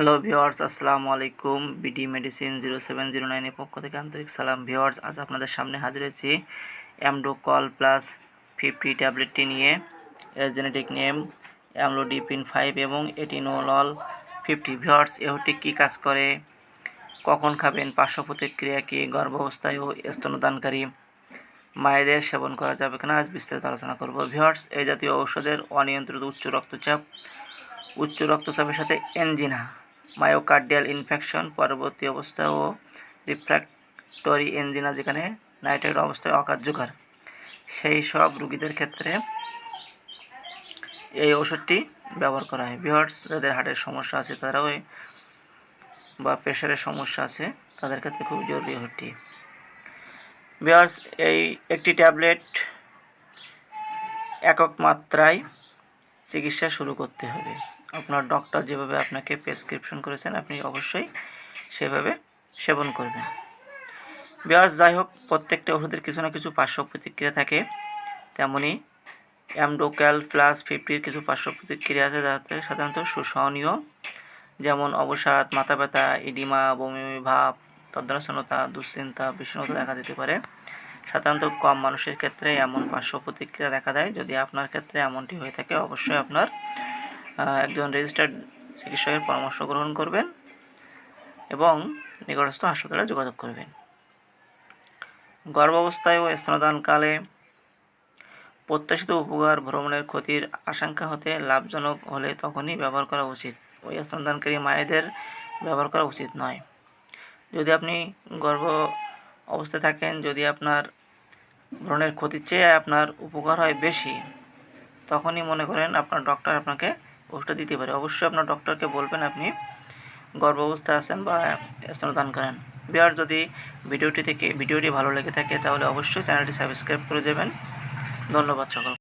Hello viewers আসসালামু আলাইকুম। BD medicine zero seven zero নাইনের পক্ষ থেকে আন্তরিক সালাম। ভিওয়ার্স আজ আপনাদের সামনে হাজির হয়েছি অ্যামডোকল প্লাস ফিফটি ট্যাবলেটটি নিয়ে, এর জেনেটিক নেম অ্যামলোডিপিন ফাইভ এবং এটিনোলল ফিফটি। ভিওয়ার্স এহটি কী কাজ করে? কখন খাবেন? পার্শ্ব প্রতিক্রিয়া কী? গর্ভাবস্থায় ও স্তনদানকারী মায়েদের সেবন করা যাবে কিনা? আজ বিস্তারিত আলোচনা করব। ভিওয়ার্স এই জাতীয় ঔষধের অনিয়ন্ত্রিত উচ্চ রক্তচাপ, উচ্চ রক্তচাপের সাথে এনজিনা। মায়োকার্ডিয়াল ইনফেকশন পরবর্তী অবস্থা ও রিফ্র্যাক্টরি এনজিনা যেখানে নাইট্রেট অবস্থায় অকার্যকর। সেই সব রুগীদের ক্ষেত্রে এই ওষুধটি ব্যবহার করা হয়। বিহার্স যাদের হার্টের সমস্যা আছে, তারাও বা প্রেশারের সমস্যা আছে, তাদের ক্ষেত্রে খুব জরুরি ওষুধটি। বিহার্স এই একটি ট্যাবলেট একক মাত্রায় চিকিৎসা শুরু করতে হবে। আপনার ডক্টর যেভাবে আপনাকে প্রেসক্রিপশন করেছেন, আপনি অবশ্যই সেভাবে সেবন করবেন। বিয়ার্স, যাই হোক, প্রত্যেকটা ওষুধের কিছু না কিছু পার্শ্ব প্রতিক্রিয়া থাকে। তেমনি অ্যামডোক্যাল প্লাস ফিফটির কিছু পার্শ্ব প্রতিক্রিয়া আছে, যাতে সাধারণত সুসহনীয় যেমন অবসাদ, মাথা ব্যথা ইডিমা বমি, ভাব তদ্রাসনতা দুশ্চিন্তা, বিষণ্ণতা দেখা দিতে পারে। সাধারণত কম মানুষের ক্ষেত্রে এমন পার্শ্ব প্রতিক্রিয়া দেখা দেয়। যদি আপনার ক্ষেত্রে এমনটি হয়ে থাকে, অবশ্যই আপনার একজন রেজিস্টার্ড চিকিৎসকের পরামর্শ গ্রহণ করবেন এবং নিকটস্থ হাসপাতালে যোগাযোগ করবেন। গর্ভাবস্থায় ও স্তনদানকালে প্রত্যাশিত উপকার ভ্রমণের ক্ষতির আশঙ্কা হতে লাভজনক হলে তখনই ব্যবহার করা উচিত। ওই স্তনদানকারী মায়েদের ব্যবহার করা উচিত নয়। যদি আপনি গর্ভ অবস্থায় থাকেন, যদি আপনার ভ্রণের ক্ষতির চেয়ে আপনার উপকার হয় বেশি, তখনই মনে করেন আপনার ডক্টর আপনাকে ওষুধটা দিতে পারে। অবশ্যই আপনার ডক্টরকে বলবেন আপনি গর্ভ অবস্থায় আছেন বা স্তনদান করেন। বিহার, যদি ভিডিওটি থেকে ভিডিওটি ভালো লেগে থাকে, তাহলে অবশ্যই চ্যানেলটি সাবস্ক্রাইব করে দেবেন। ধন্যবাদ সকল